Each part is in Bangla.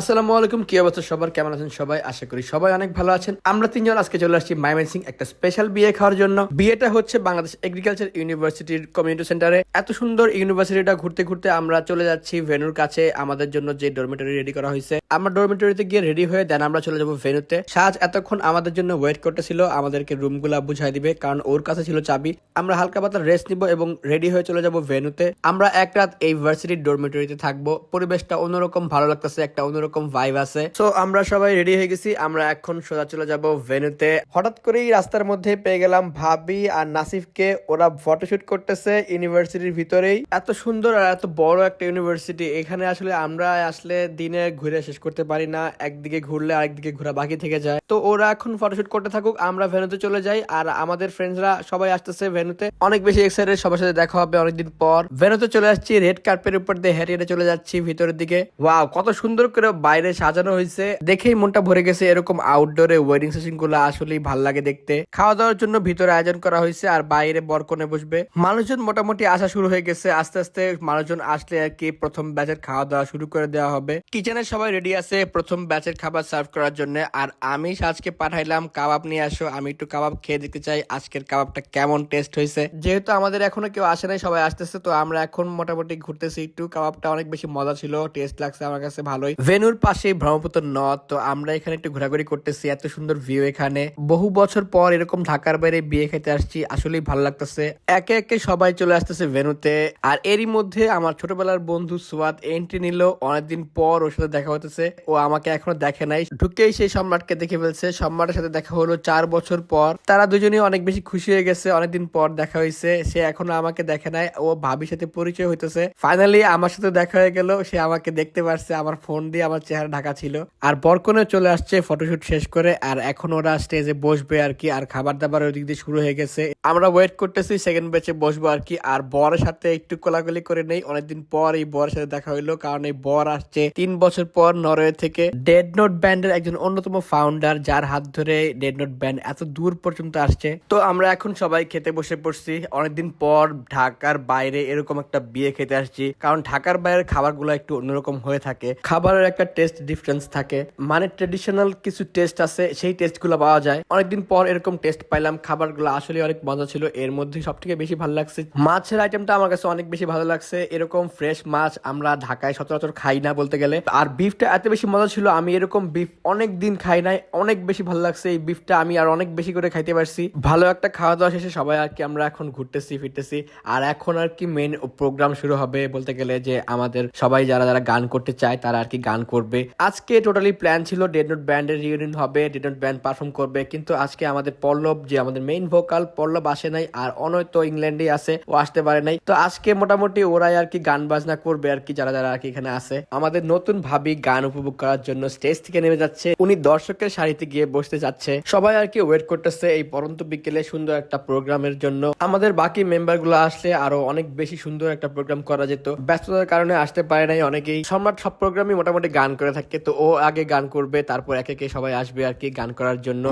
আসসালামু আলাইকুম, কি অবস্থা সবার? কেমন আছেন সবাই? আশা করি সবাই অনেক ভালো আছেন। আমরা তিনজন আজকে চলে আসছি মাইমেন সিং একটা স্পেশাল বিয়ে খাওয়ার জন্য। বিয়েটা হচ্ছে বাংলাদেশ এগ্রিকালচার ইউনিভার্সিটির কমিউনিটি সেন্টারে এত সুন্দর ইউনিভার্সিটিটা ঘুরতে ঘুরতে আমরা চলে যাচ্ছি ভেনুর কাছে। আমাদের জন্য যে ডরমিটরি রেডি করা হয়েছে, আমরা ডরমিটরিতে গিয়ে রেডি হয়ে দেন আমরা চলে যাব ভেনুতে সাজ এতক্ষণ আমাদের জন্য ওয়েট করতেছিল, আমাদেরকে রুমগুলা বুঝাই দিবে, কারণ ওর কাছে ছিল চাবি। আমরা হালকা পাতলা রেস্ট নিব এবং রেডি হয়ে চলে যাব ভেনুতে আমরা এক রাত এই ভার্সিটির ডরমিটরিতে থাকব। পরিবেশটা অন্যরকম ভালো লাগতেছে, একটা অন্যরকম ভাইব আছে। তো আমরা সবাই রেডি হয়ে গেছি, আমরা এখন সোজা চলে যাব ভেনুতে হঠাৎ করেই রাস্তার মধ্যে পেয়ে গেলাম ভাবি আর নাসিফকে। ওরা ফটোশুট করতেছে ইউনিভার্সিটির ভিতরেই। এত সুন্দর আর এত বড় একটা ইউনিভার্সিটি এখানে আসলে আমরা আসলে দিনে ঘুরে শেষ করতে পারি না। একদিকে ঘুরলে আরেকদিকে ঘোরা বাকি থেকে যায়। তো ওরা এখন ফটোশুট করতে থাকুক, আমরা ভেনুতে চলে যাই। আর আমাদের ফ্রেন্ডসরা সবাই আসতেছে ভেনুতে অনেক বেশি এক্সাইটেড সবার সাথে দেখা হবে অনেকদিন পর। ভেনুতে চলে আসছি রেড কার্পের উপর দিয়ে হেঁটে হেঁটে চলে যাচ্ছি ভিতরের দিকে। ওয়াও কত সুন্দর করে বাইরে সাজানো হয়েছে। দেখেই মনটা ভরে গেছে এরকম আউটডোরে ওয়েডিং সেশনগুলো আসলেই ভালো লাগে দেখতে। খাওয়া দাওয়ার জন্য ভিতরে আয়োজন করা হয়েছে আর বাইরে বরকনে বসবে। মানুষজন মোটামুটি আসা শুরু হয়ে গেছে। আস্তে আস্তে মানুষজন আসলে আর কি প্রথম ব্যাচের খাওয়া দাওয়া শুরু করে দেওয়া হবে। কিচেনে সবাই রেডি আছে প্রথম ব্যাচের খাবার সার্ভ করার জন্য। আর আমি আজকে পাঠাইলাম, কাবাব নিয়ে আসো। আমি একটু কাবাব খেয়ে দেখতে চাই আজকের কাবাবটা কেমন টেস্ট হয়েছে। যেহেতু আমাদের এখনও কেউ আসে নাই, সবাই আসতেছে, তো আমরা এখন মোটামুটি ঘুরতেছি। একটু কাবাবটা অনেক বেশি মজা ছিল টেস্ট লাগছে আমার কাছে ভালোই। ভেনুর পাশে ব্রহ্মপুত্র নদ, তো আমরা এখানে একটু ঘোরাঘুরি করতেছি, এত সুন্দর ভিউ এখানে। বহু বছর পর এরকম ঢাকার বাইরে বিয়ে খেতে আসছি, আসলেই ভালো লাগতেছে। একে একে সবাই চলে আসতেছে ভেনুতে আর এরই মধ্যে আমার ছোটবেলার বন্ধু সুয়াদ এন্ট্রি নিল, অনেকদিন পর ওর সাথে দেখা হতেছে ও আমাকে এখনও দেখে নাই। ঢুকেই সেই সম্রাটকে দেখে ফেলছে। সম্রাটের সাথে দেখা হলো চার বছর পর। তারা দুজনেই অনেক বেশি খুশি হয়ে গেছে, অনেকদিন পর দেখা হয়েছে সে এখনও আমাকে দেখে নাই। ও ভাবির সাথে পরিচয় হইতেছে। ফাইনালি আমার সাথে দেখা হয়ে গেল। সে আমাকে দেখতে পারছে, আমার ফোন দিয়ে, আমার চেহারা ঢাকা ছিল। আর বরকনে চলে আসছে, ফটোশুট শেষ করে, আর এখন ওরা স্টেজে বসবে আর কি, আর খাবার দাবার ওই দিক দিয়ে শুরু হয়ে গেছে। আমরা ওয়েট করতেছি সেকেন্ড ব্যাচে বসবো আর কি, আর বরের সাথে একটু কোলাগুলি করে নেই। অনেকদিন পর এই বরের সাথে দেখা হইল, কারণ এই বর আসছে তিন বছর পর নরওয়ে থেকে। ডেড নোট ব্যান্ডের একজন অন্যতম ফাউন্ডার যার হাত ধরে ডেড নোট ব্যান্ড এত দূর পর্যন্ত আসছে। তো আমরা এখন সবাই খেতে বসে পড়ছি। অনেকদিন পর ঢাকার বাইরে এরকম একটা বিয়ে খেতে আসছি, কারণ ঢাকার বাইরের খাবারগুলো একটু অন্যরকম হয়ে থাকে। খাবারের একটা টেস্ট ডিফারেন্স থাকে। মানে ট্রেডিশনাল কিছু টেস্ট আছে, সেই টেস্টগুলো পাওয়া যায়। অনেকদিন পর এরকম টেস্ট পাইলাম, খাবারগুলো আসলে অনেক মজা ছিল। এর মধ্যে সব থেকে বেশি ভালো লাগছে, মাছের আইটেমটা আমার কাছে অনেক বেশি ভালো লাগছে। এরকম ফ্রেশ মাছ আমরা ঢাকায় সচরাচর খাই না বলতে গেলে। আর বিফটা এত বেশি মজা ছিল, আমি এরকম বিফ অনেক দিন খাই নাই, অনেক বেশি ভালো লাগছে। এই বিফটা আমি আর অনেক বেশি করে খাইতে পারছি। ভালো একটা খাওয়া দাওয়া শেষে সবাই আর কি আমরা এখন ঘুরতেছি, ফিরতেছি। আর এখন আর কি মেন প্রোগ্রাম শুরু হবে বলতে গেলে যে আমাদের সবাই যারা যারা গান করতে চায়, তারা আর কি গান করবে। আজকে টোটালি প্ল্যান ছিল ডেড নোট ব্যান্ডের রিউনিয়ন হবে ডেড নোট ব্যান্ড পারফর্ম করবে, কিন্তু আজকে আমাদের পল্লব, যে আমাদের মেইন ভোকাল পল্লব আসে নাই আর অনয় তো ইংল্যান্ডে আছে, ও আসতে পারে নাই। তো আজকে মোটামুটি ওরাই আর কি গান বাজনা করবে আর কি, যারা যারা আর কি এখানে আছে। আমাদের নতুন ভাবি গান উপভোগ করার জন্য স্টেজ থেকে নেমে যাচ্ছে। উনি দর্শকের সারিতে গিয়ে বসতে যাচ্ছে। সবাই আর কি ওয়েট করতেছে এই পরন্ত বিকেলে সুন্দর একটা প্রোগ্রামের জন্য। আমাদের বাকি মেম্বারগুলো আসলে আরও অনেক বেশি সুন্দর একটা প্রোগ্রাম করা যেত। ব্যস্ততার কারণে আসতে পারে নাই অনেকেই। সম্রাট সব প্রোগ্রামই মোটামুটি গান করে থাকে, তো ও আগে গান করবে, তারপর একে একে সবাই আসবে আর কি গান করার জন্য।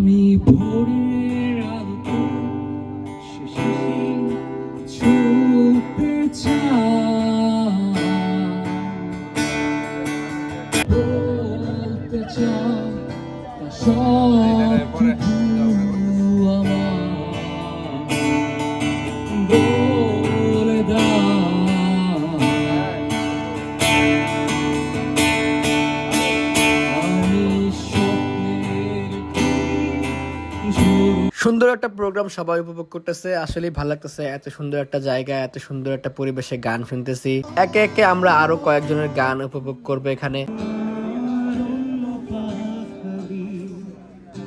আমি ভোরের সুন্দর একটা প্রোগ্রাম সবাই উপভোগ করতেছে। আসলে ভালো লাগতেছে, এত সুন্দর একটা জায়গা, এত সুন্দর একটা পরিবেশে গান শুনতেছি। একে একে আমরা আরও কয়েকজনের গান উপভোগ করব এখানে।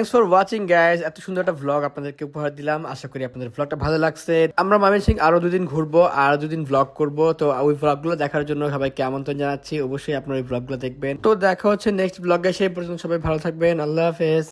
থ্যাংকস ফর ওয়াচিং গাইজ এত সুন্দর একটা ভ্লগ আপনাদেরকে উপহার দিলাম। আশা করি আপনাদের ভ্লগটা ভালো লাগছে। আমরা মামিন সিং আরও দুদিন ঘুরবো, আর দুদিন ভ্লগ করব। তো ওই ভ্লগগুলো দেখার জন্য সবাইকে আমন্ত্রণ জানাচ্ছি। অবশ্যই আপনারা ওই ভ্লগগুলো দেখবেন। তো দেখা হচ্ছে নেক্সট ভ্লগে সেই পর্যন্ত সবাই ভালো থাকবেন। আল্লাহ হাফেজ।